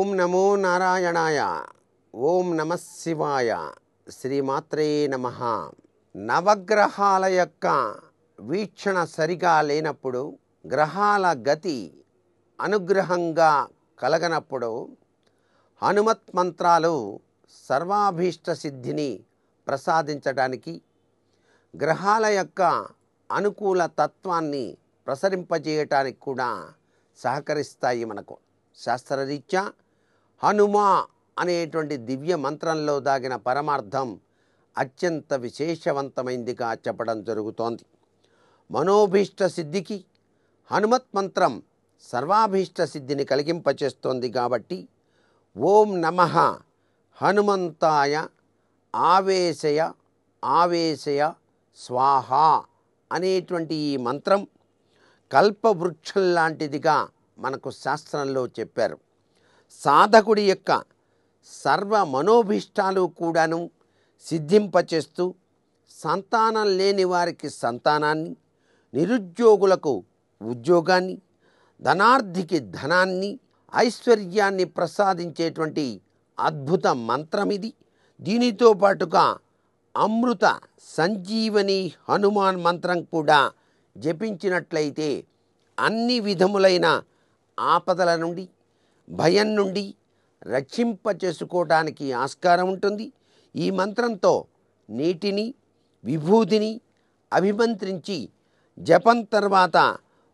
ఓం నమో నారాయణాయ. ఓం నమ శివాయ. శ్రీమాత్రే నమ. నవగ్రహాల యొక్క వీక్షణ సరిగా లేనప్పుడు గ్రహాల గతి అనుగ్రహంగా కలగనప్పుడు హనుమత్ మంత్రాలు సర్వాభీష్ట సిద్ధిని ప్రసాదించడానికి గ్రహాల యొక్క అనుకూల తత్వాన్ని ప్రసరింపజేయటానికి కూడా సహకరిస్తాయి మనకు. శాస్త్రరీత్యా హనుమా అనేటువంటి దివ్య మంత్రంలో దాగిన పరమార్థం అత్యంత విశేషవంతమైందిగా చెప్పడం జరుగుతోంది. మనోభీష్ట సిద్ధికి హనుమత్ మంత్రం సర్వాభీష్ట సిద్ధిని కలిగింపచేస్తోంది కాబట్టి ఓం నమ హనుమంతాయ ఆవేశయ ఆవేశయ స్వాహ అనేటువంటి ఈ మంత్రం కల్పవృక్షం లాంటిదిగా మనకు శాస్త్రంలో చెప్పారు. సాధకుడి యొక్క సర్వ మనోభీష్టాలు కూడాను సిద్ధింపచేస్తూ సంతానం లేని వారికి సంతానాన్ని నిరుద్యోగులకు ఉద్యోగాన్ని ధనార్థికి ధనాన్ని ఐశ్వర్యాన్ని ప్రసాదించేటువంటి అద్భుత మంత్రం ఇది దీనితో పాటుగా అమృత సంజీవని హనుమాన్ మంత్రం కూడా జపించినట్లయితే అన్ని విధములైన ఆపదల నుండి భయం నుండి రక్షింప చేసుకోవడానికి ఆస్కారం ఉంటుంది. ఈ మంత్రంతో నీటిని విభూతిని అభిమంత్రించి జపం తర్వాత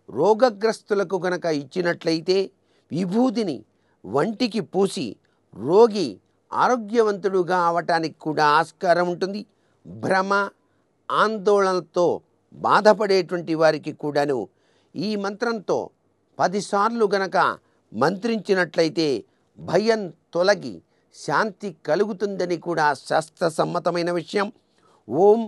రోగగ్రస్తులకు గనక ఇచ్చినట్లయితే విభూతిని వంటికి పూసి రోగి ఆరోగ్యవంతుడుగా అవటానికి కూడా ఆస్కారం ఉంటుంది. భ్రమ ఆందోళనతో బాధపడేటువంటి వారికి కూడాను ఈ మంత్రంతో పదిసార్లు గనక మంత్రించినట్లయితే భయం తొలగి శాంతి కలుగుతుందని కూడా శాస్త్రసమ్మతమైన విషయం. ఓం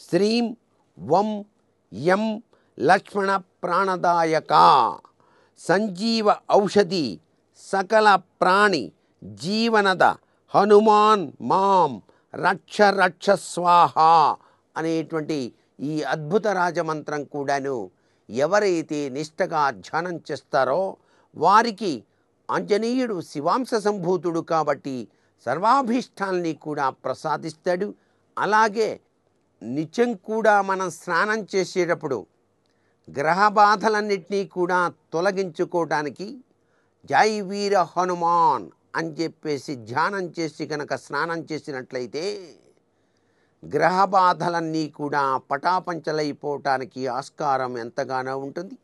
శ్రీం వం యం లక్ష్మణ ప్రాణదాయక సంజీవ ఔషధి సకల ప్రాణి జీవనద హనుమాన్ మాం రక్ష రక్ష స్వాహ అనేటువంటి ఈ అద్భుత రాజమంత్రం కూడాను ఎవరైతే నిష్టగా ధ్యానం చేస్తారో వారికి ఆంజనేయుడు శివాంశ సంభూతుడు కాబట్టి సర్వాభీష్టాల్ని కూడా ప్రసాదిస్తాడు. అలాగే నిత్యం కూడా మనం స్నానం చేసేటప్పుడు గ్రహ బాధలన్నింటినీ కూడా తొలగించుకోవడానికి జై వీర హనుమాన్ అని చెప్పేసి ధ్యానం చేసి కనుక స్నానం చేసినట్లయితే గ్రహ బాధలన్నీ కూడా పటాపంచలైపోవటానికి ఆస్కారం ఎంతగానో ఉంటుంది.